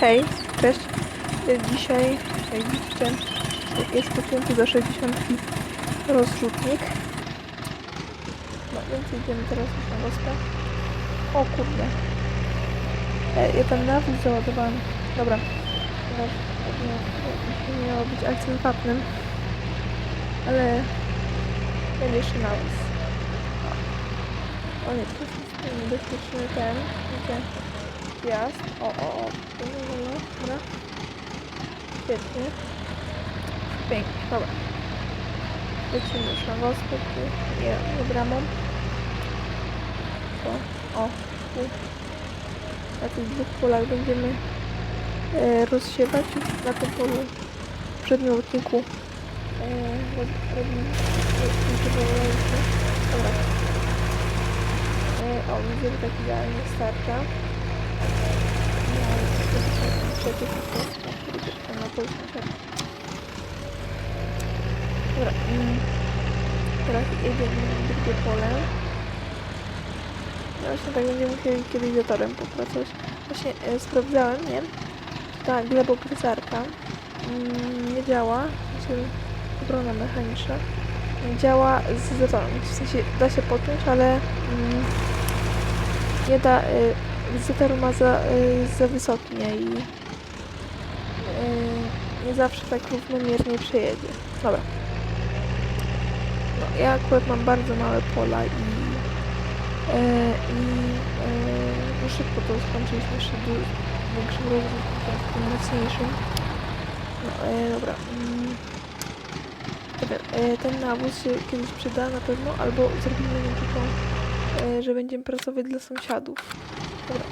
Hej, cześć. Dzisiaj, jak widzicie, jest podpięty do 60 rozrzutnik. No więc idziemy teraz już na gospę. O kurde. E, ja tam nawóz załadowałem. Dobra. Nie miało być akcent. Ale będzie jeszcze nawóz. O, nie, to jest niebezpieczny ten. Wiecie, Gwiazd. O, o, o. Dobra. Świetnie. Pięknie, dobra. Lecimy już na tu nie, nie bramą. To, o, tu. Na tych dwóch polach będziemy e, rozsiewać na tym polu w przednim odcinku e, rob- robimy. Dobra. E, o, widzę, że tak idealnie starcza. Dobra, teraz jedziemy na drugie pole. Właśnie tak będziemy musieli kiedyś za torem popracować. Właśnie e, sprawdzałem, nie? Ta glebogryzarka mm, nie działa, znaczy obrona mechaniczna nie działa z zatorem. W sensie da się podpiąć, ale mm, nie da, y, Zetor ma za, y, za wysoki, nie? I y, nie zawsze tak równomiernie przejedzie. Dobra. No, ja akurat mam bardzo małe pola i, y, i no szybko to skończyliśmy jeszcze większym rozwój, tym mocniejszym. No, y, dobra. Y, ten nawóz się kiedyś przyda na pewno, albo zrobimy taką, y, że będziemy pracować dla sąsiadów. Dobra.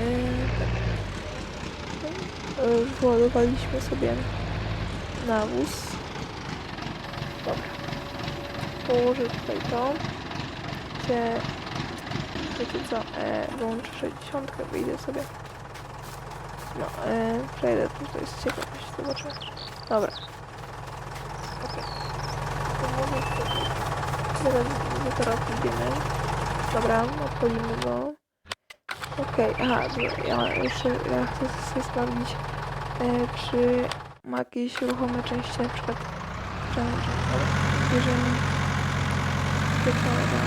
Yy, Wyładowaliśmy sobie nawóz. Dobra. Położę tutaj to. Gdzie... Wiecie co? E, wyłączę 60, wyjdę sobie. No, e, przejdę tu, to jest ciekawość, zobaczymy. Dobra. Okej. To może. Zaraz, teraz idziemy. Dobra, odpalimy go. Okej, aha, dobra, ja jeszcze ja chcę sobie sprawdzić, e, czy ma jakieś ruchome części, na przykład bierzemy Pytara.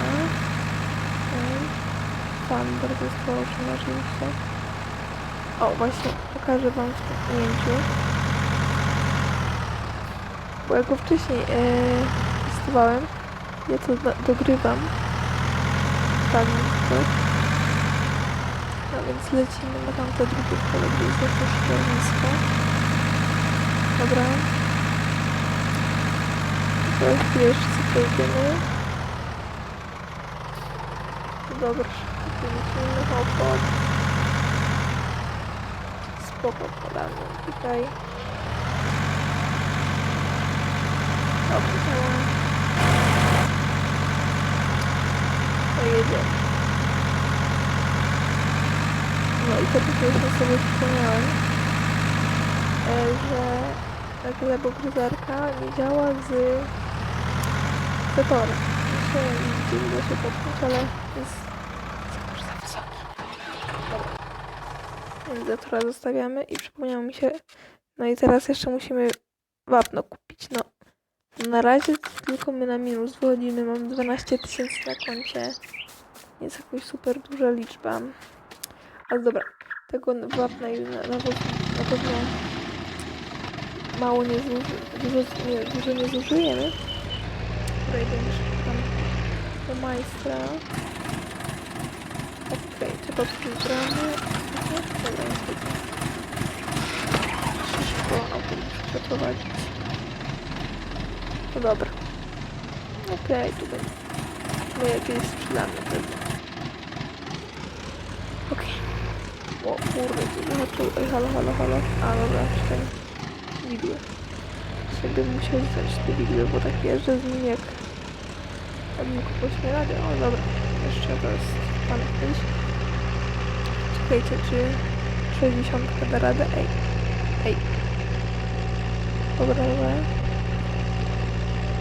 Thunder połączone oczywiście. O, właśnie, pokażę wam w tym ujęciu. Bo jak go wcześniej e, testowałem, ja to do, dogrywam. Tak, tak. No więc lecimy na tamte drugie pole, gdzie jest nasze szkolnictwo. Dobra. Teraz jeszcze sobie pojedziemy. Dobra, lecimy na opłat. Spoko podamy tutaj. Dobrze, działa. Pojedziemy. No i to jeszcze sobie wspomniałem, e, że ta glebogryzarka nie działa z zatorem. Jeszcze nie da się popchnąć, ale jest już za wysoki. Dobra. Więc zatora zostawiamy i przypomniało mi się, no i teraz jeszcze musimy wapno kupić. No, na razie tylko my na minus wychodzimy, mam 12 tysięcy na koncie. Nie jest jakoś super duża liczba. Ale dobra, tego wapna na, na, pewno mało nie zuży, dużo, nie, dużo nie zużyjemy. Dobra, idziemy szybko do majstra. Okej, trzeba przybramy. Dobra, niestety. Szybko muszę przeprowadzić. No dobra. Okej, tu będzie. Jakieś sprzedamy pewnie. Okej. O kurde, tu zaczął. Ej, halo, halo, halo. A dobra, czekaj. Widły. Sobie musiał zdać te widły, bo tak jeżdżę z nim jak... Jakbym kogoś nie radę. O dobra, jeszcze jest pan iść. Czekajcie, czy 60 da radę? Ej. Ej. Dobra, dobra.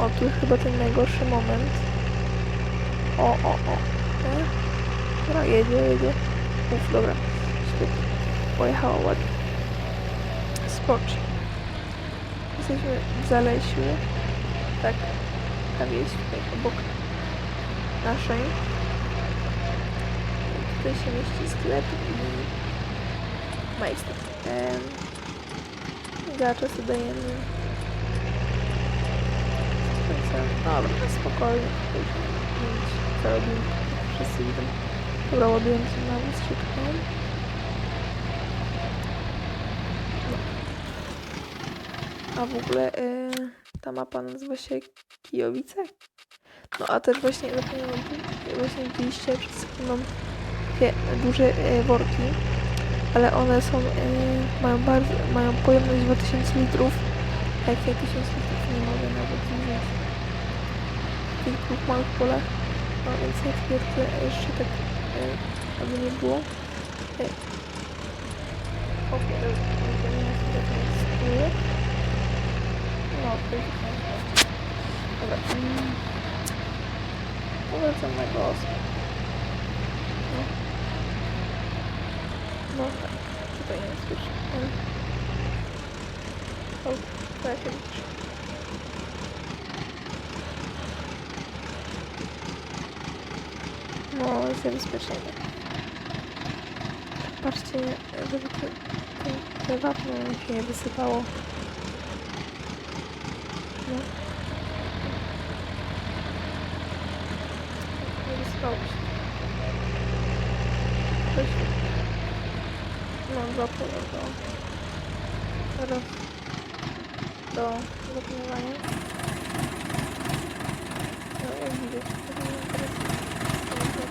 O, tu jest chyba ten najgorszy moment. O, o, o. E? Dobra, jedzie, jedzie. Uf, dobra. Świetnie. pojechała ładnie. Spocz. Jesteśmy w Zalesiu. Tak. Ta wieś tutaj obok naszej. Tutaj się mieści sklep i majster. Em, Gacza sobie dajemy. Końca. Dobra, spokojnie. Co robimy. Wszyscy idą. Dobra, ładujemy się na wóz szybko. No. A w ogóle y, ta mapa nazywa się Kijowice. No a też właśnie zapomniałam, właśnie widzieliście przed sekundą takie duże y, worki, ale one są, y, mają bardzo, mają pojemność 2000 litrów, ja 1000 litrów dwóch małych polach, no więc ja twierdzę jeszcze tak, y, aby nie było. Y, Okej, okay, spójne. No, to jest. Dobra. Mm. Powracam na głos. No. No tak, tutaj nie bezpiecznie. Mm. O, to ja się. Jest bezpiecznie. Patrzcie, żeby te, te, te wapno się wysypało. No. Nie wysypało się. Coś. No, dwa pola do... Teraz do zapomnienia. No, jak widać, to nie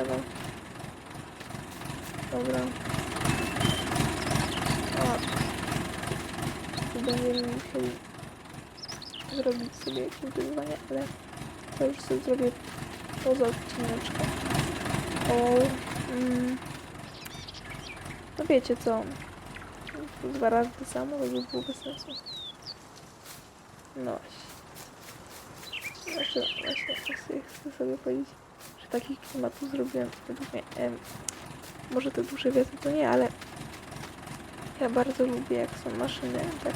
sprawa. Dobra. Tu będziemy musieli zrobić sobie jakieś wyzwanie, ale to już sobie zrobię poza odcineczką. O, mm, no wiecie co, dwa razy to samo, to by było bez sensu. No właśnie. Znaczy, właśnie, właśnie chcę sobie powiedzieć, takich klimatów zrobiłem według mnie, może te duże wiatry to nie, ale ja bardzo lubię jak są maszyny tak.